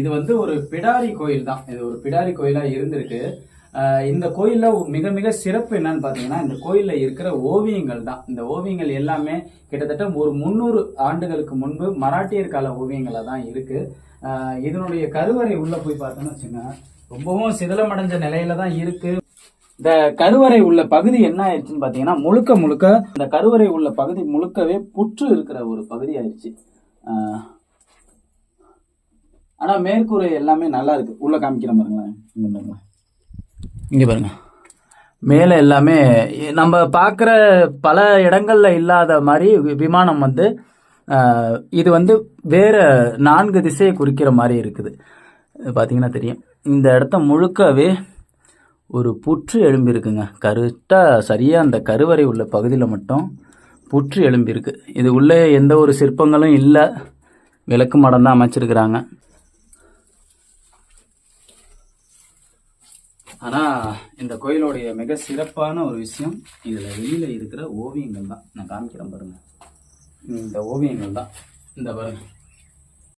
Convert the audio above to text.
இது வந்து ஒரு பிடாரி கோயில் தான். இது ஒரு பிடாரி கோயிலா இருந்திருக்கு. இந்த கோயிலில் மிக மிக சிறப்பு என்னன்னு பார்த்தீங்கன்னா இந்த கோயிலில் இருக்கிற ஓவியங்கள் தான். இந்த ஓவியங்கள் எல்லாமே கிட்டத்தட்ட ஒரு முந்நூறு ஆண்டுகளுக்கு முன்பு மராட்டியர் கால ஓவியங்களாக தான் இருக்கு. இதனுடைய கருவறை உள்ள போய் பார்த்தோன்னு வச்சுங்க ரொம்பவும் சிதிலமடைஞ்ச நிலையில தான் இருக்கு. இந்த கருவறை உள்ள பகுதி என்ன ஆயிடுச்சுன்னு பார்த்தீங்கன்னா முழுக்க முழுக்க இந்த கருவறை உள்ள பகுதி முழுக்கவே புற்று இருக்கிற ஒரு பகுதி ஆயிடுச்சு. ஆனால் ஆனா மேற்கூரை எல்லாமே நல்லா இருக்கு. உள்ள காமிக்கிற பாருங்களேன். இங்க பாருங்க. பாருங்க. மேலே எல்லாமே நம்ம பார்க்குற பல இடங்களில் இல்லாத மாதிரி வி- விமானம் வந்து இது வந்து வேறு நான்கு திசையை குறிக்கிற மாதிரி இருக்குது. பார்த்தீங்கன்னா தெரியும். இந்த இடத்த முழுக்கவே ஒரு புற்று எழும்பி இருக்குங்க கரெக்டாக சரியாக அந்த கருவறை உள்ள பகுதியில் மட்டும் புற்று எழும்பியிருக்கு. இது உள்ளே எந்த ஒரு சிற்பங்களும் இல்லை. விளக்கு மடம் தான் அமைச்சிருக்கிறாங்க. ஆனால் இந்த கோயிலுடைய மிக சிறப்பான ஒரு விஷயம் இதில் வெளியில் இருக்கிற ஓவியங்கள் தான். நான் காமிக்கிறேன் பாருங்கள் இந்த ஓவியங்கள் தான். இந்த